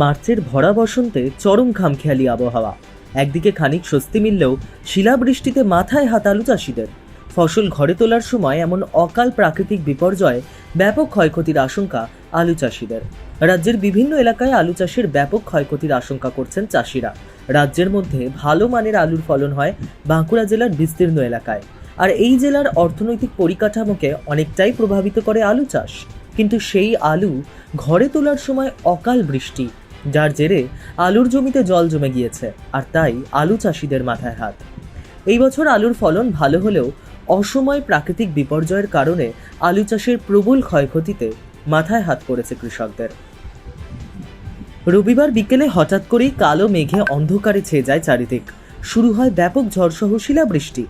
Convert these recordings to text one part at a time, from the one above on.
মার্চের ভরা বসন্তে চরম খামখেয়ালি আবহাওয়া। একদিকে খানিক স্বস্তি মিললেও শিলাবৃষ্টিতে মাথায় হাত আলু চাষিদের। ফসল ঘরে তোলার সময় এমন অকাল প্রাকৃতিক বিপর্যয়ে, ব্যাপক ক্ষয়ক্ষতির আশঙ্কা আলু চাষিদের। রাজ্যের বিভিন্ন এলাকায় আলু চাষের ব্যাপক ক্ষয়ক্ষতির আশঙ্কা করছেন চাষিরা। রাজ্যের মধ্যে ভালো মানের আলুর ফলন হয় বাঁকুড়া জেলার বিস্তীর্ণ এলাকায়। আর এই জেলার অর্থনৈতিক পরিকাঠামোকে অনেকটাই প্রভাবিত করে আলু চাষ। কিন্তু সেই আলু ঘরে তোলার সময় অকাল বৃষ্টি যার জেরে আলুর জমিতে জল জমে গিয়েছে, আর তাই আলু চাষিদের মাথায় হাত। এই বছর আলুর ফলন ভালো হলেও অসময় প্রাকৃতিক বিপর্যয়ের কারণে আলু চাষের প্রবল ক্ষয়ক্ষতিতে মাথায় হাত পড়েছে কৃষকদের। রবিবার বিকেলে হঠাৎ করেই কালো মেঘে অন্ধকারে ছেয়ে যায় চারিদিক। শুরু হয় ব্যাপক ঝড়সহ শিলাবৃষ্টি।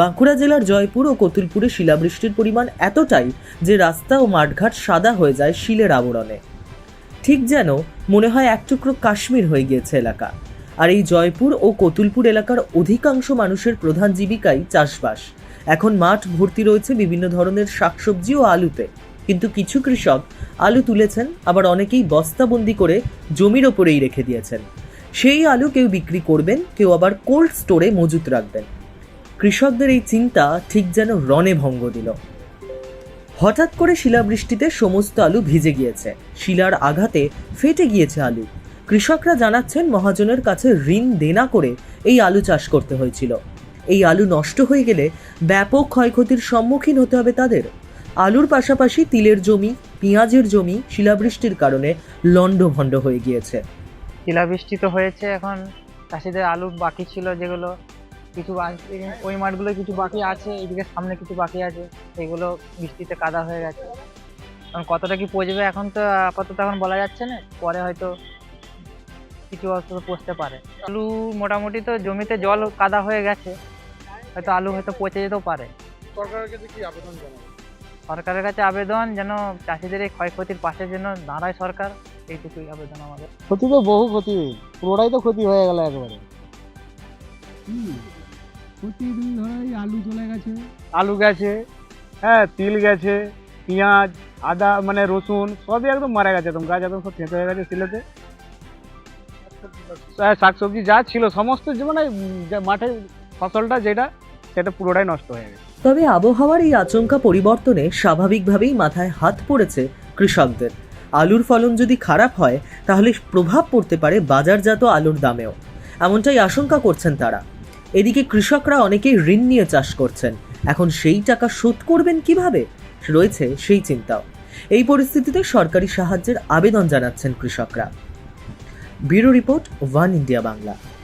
বাঁকুড়া জেলার জয়পুর ও কতুলপুরে শিলাবৃষ্টির পরিমাণ এতটাই যে রাস্তা ও মাঠঘাট সাদা হয়ে যায় শিলের আবরণে। ঠিক যেন মনে হয় এক টুকরো কাশ্মীর হয়ে গিয়েছে এলাকা। আর এই জয়পুর ও কতুলপুর এলাকার অধিকাংশ মানুষের প্রধান জীবিকাই চাষবাস। এখন মাঠ ভর্তি রয়েছে বিভিন্ন ধরনের শাকসবজি ও আলুতে। কিন্তু কিছু কৃষক আলু তুলেছেন, আবার অনেকেই বস্তাবন্দি করে জমির ওপরেই রেখে দিয়েছেন। সেই আলু কেউ বিক্রি করবেন, কেউ আবার কোল্ড স্টোরে মজুত রাখবেন। কৃষকদের এই চিন্তা ঠিক যেন রণে ভঙ্গ দিল। হঠাৎ করে শিলাবৃষ্টিতে সমস্ত আলু ভিজে গিয়েছে। শিলার আঘাতে ফেটে গিয়েছে আলু। কৃষকরা জানাচ্ছেন মহাজনের কাছে ঋণ দেনা করে এই আলু চাষ করতে হয়েছিল। এই আলু নষ্ট হয়ে গেলে ব্যাপক ক্ষয়ক্ষতির সম্মুখীন হতে হবে তাদের। আলুর পাশাপাশি তিলের জমি, পেঁয়াজের জমি শিলাবৃষ্টির কারণে লণ্ডভণ্ড হয়ে গিয়েছে। শিলাবৃষ্টি তো হয়েছে এখন। চাষিদের আলু বাকি ছিল যেগুলো কিছু বাকি- ওই মাঠগুলো কিছু বাকি আছে এদিকে সামনে কিছু বাকি আছে সেগুলো বৃষ্টিতে কাদা হয়ে গেছে। এখন কতটা কি পচবে এখন তো আপাতত এখন বলা যাচ্ছে না পরে হয়তো কিছু অসুবিধা পচতে পারে। আলু মোটামুটি তো জমিতে জল কাদা হয়ে গেছে হয়তো আলু হয়তো পচে যেতেও পারে। সরকারের কাছে কি আবেদন সরকারের কাছে আবেদন যেন চাষিদের এই ক্ষয়ক্ষতির পাশে যেন দাঁড়ায় সরকার এইটুকুই আবেদন আমাদের। ক্ষতি তো বহু ক্ষতি পুরোটাই তো ক্ষতি হয়ে গেল একবারে। প্রতিদিন ধরো এই আলু চলে গেছে। আলু গেছে হ্যাঁ তিল গেছে পেঁয়াজ আদা মানে রসুন সবই একদম মারা গেছে একদম গাছ একদম সব থেঁতে হয়ে গেছে সিলেতে হ্যাঁ, শাকসবজি যা ছিল সমস্ত মানে মাঠে ফসলটা যেটা সেটা পুরোটাই নষ্ট হয়ে গেছে। তবে আবহাওয়ার এই আচমকা পরিবর্তনে স্বাভাবিকভাবেই মাথায় হাত পড়েছে কৃষকদের। আলুর ফলন যদি খারাপ হয় তাহলে প্রভাব পড়তে পারে বাজারজাত আলুর দামেও। এমনটাই আশঙ্কা করছেন তারা। এদিকে কৃষকরা অনেকেই ঋণ নিয়ে চাষ করছেন। এখন সেই টাকা শোধ করবেন কীভাবে? রয়েছে সেই চিন্তাও। এই পরিস্থিতিতে সরকারি সাহায্যের আবেদন জানাচ্ছেন কৃষকরা। Bureau report One India Bangla.